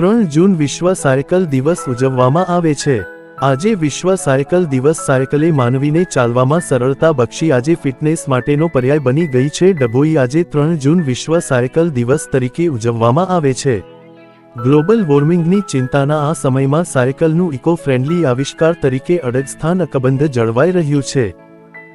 ત્રણ જૂન વિશ્વ સાયકલ દિવસ ઉજવવામાં આવે છે. આજે વિશ્વ સાયકલ દિવસ સાયકલે માનવીને ચાલવામાં સરળતા બક્ષી. આજે ફિટનેસ માટેનો પર્યાય બની ગઈ છે. ડભોઈ આજે ત્રણ જૂન વિશ્વ સાયકલ દિવસ તરીકે ઉજવવામાં આવે છે. ગ્લોબલ વોર્મિંગની ચિંતાના આ સમયમાં સાયકલનું ઇકો ફ્રેન્ડલી આવિષ્કાર તરીકે અડગ સ્થાન અકબંધ જળવાઈ રહ્યું છે.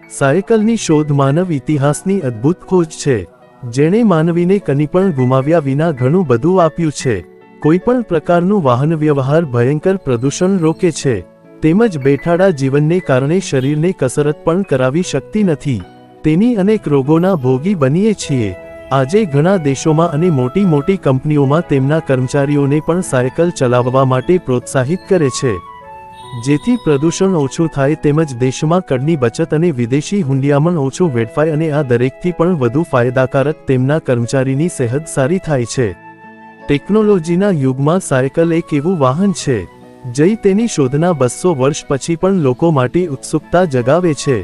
સાયકલની શોધ માનવ ઇતિહાસની અદ્ભુત ખોજ છે. જેણે માનવીને કની પણ ગુમાવ્યા વિના ઘણું બધું આપ્યું છે. કોઈપણ પ્રકારનું વાહન વ્યવહાર ભયંકર પ્રદૂષણ રોકે છે, તેમજ બેઠાડા જીવનને કારણે શરીરને કસરત પણ કરાવી શકતી નથી. તેની અનેક રોગોના ભોગી બનીએ છીએ. આજે ઘણા દેશોમાં અને મોટી મોટી કંપનીઓમાં તેમના કર્મચારીઓને પણ સાયકલ ચલાવવા માટે પ્રોત્સાહિત કરે છે. જેથી પ્રદૂષણ ઓછું થાય તેમજ દેશમાં કડની બચત અને વિદેશી હુંડિયામણ ઓછું વેડફાય અને આ દરેકથી પણ વધુ ફાયદાકારક તેમના કર્મચારીની સેહત સારી થાય છે. ટેકનોલોજીના યુગમાં સાયકલ એક એવું વાહન છે, જઈ તેની શોધના બસો વર્ષ પછી પણ લોકો માટે ઉત્સુકતા જગાવે છે.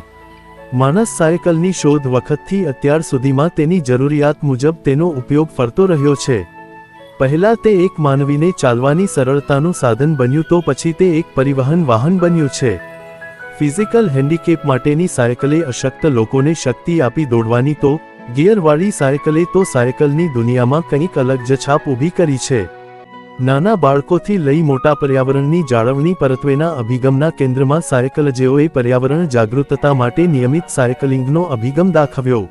માણસ સાયકલની શોધ વખતથી અત્યાર સુધીમાં તેની જરૂરિયાત મુજબ તેનો ઉપયોગ ફરતો રહ્યો છે. પહેલા તે એક માનવીને ચાલવાની સરળતાનું સાધન બન્યું તો પછી તે એક પરિવહન વાહન બન્યું છે. ફિઝિકલ હેન્ડીકેપ માટેની સાયકલે અશક્ત લોકોને શક્તિ આપી દોડવાની તો ગિયરવાળી સાયકલે તો સાયકલની દુનિયામાં કંઈક અલગ જ છાપ ઊભી કરી છે. નાના બાળકોથી લઈ મોટા પર્યાવરણની જાળવણી પરત્વેના અભિગમના કેન્દ્રમાં સાયકલ જેઓએ પર્યાવરણ જાગૃતતા માટે નિયમિત સાયકલિંગનો અભિગમ દાખવ્યો.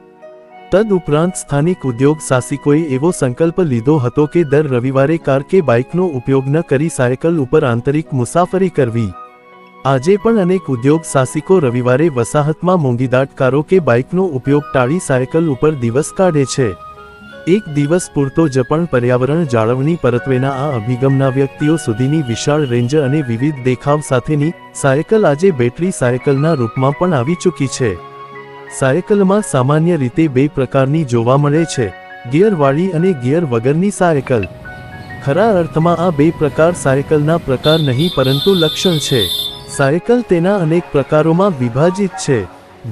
તદ ઉપરાંત સ્થાનિક ઉદ્યોગ સાહસિકોએ એવો સંકલ્પ લીધો હતો કે દર રવિવારે કાર કે બાઇકનો ઉપયોગ ન કરી સાયકલ ઉપર આંતરિક મુસાફરી કરવી. આજે પણ અનેક ઉદ્યોગ સાહસિકો રવિવારે વસાહતમાં મોંઘીદાટકારો કે બાઇકનો ઉપયોગ ટાળી સાયકલ ઉપર દિવસ કાઢે છે. એક દિવસ પૂરતો જ પણ પર્યાવરણ જાળવણી પરત્વેના આ અભિગમના વ્યક્તિઓ સુધીની વિશાળ રેન્જ અને વિવિધ દેખાવ સાથેની સાયકલ આજે બેટરી સાયકલના રૂપમાં પણ આવી ચૂકી છે. સાયકલમાં સામાન્ય રીતે બે પ્રકારની જોવા મળે છે, ગિયરવાળી અને ગિયર વગરની સાયકલ. ખરા અર્થમાં આ બે પ્રકાર સાયકલના પ્રકાર નહીં પરંતુ લક્ષણ છે. સાયકલ તેના અનેક પ્રકારોમાં વિભાજિત છે,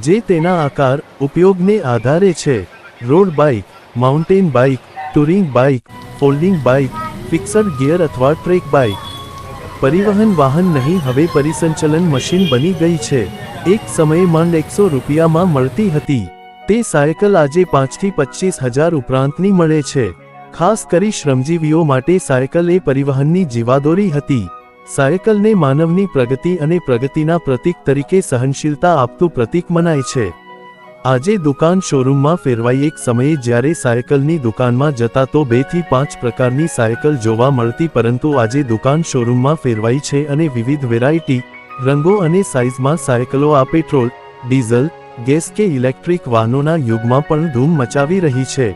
જે તેના આકાર, ઉપયોગને આધારે છે. Road bike, mountain bike, touring bike, folding bike, fixed gear અથવા ટ્રેક બાઇક. પરિવહન વાહન નહીં, હવે પરિસંચલન મશીન બની ગઈ છે. એક સમયે માંડ એકસો રૂપિયામાં મળતી હતી. તે સાયકલ આજે પાંચથી પચીસ હજાર ઉપરાંતની મળે છે. ખાસ કરી શ્રમજીવીઓ માટે સાયકલ એ પરિવહનની જીવાદોરી હતી. સાયકલને માનવની પ્રગતિ અને પ્રગતિના પ્રતીક તરીકે સહનશીલતા આપતું પ્રતીક મનાય છે. આજે દુકાન શોરૂમમાં ફેરવાઈ એક સમયે જ્યારે સાયકલની દુકાનમાં જતા તો બેથી પાંચ પ્રકારની સાયકલ જોવા મળતી પરંતુ આજે દુકાન શોરૂમમાં ફેરવાઈ છે અને વિવિધ વેરાયટી, રંગો અને સાઇઝમાં સાયકલો આ પેટ્રોલ, ડીઝલ, ગેસ કે ઇલેક્ટ્રિક વાહનોના યુગમાં પણ ધૂમ મચાવી રહી છે.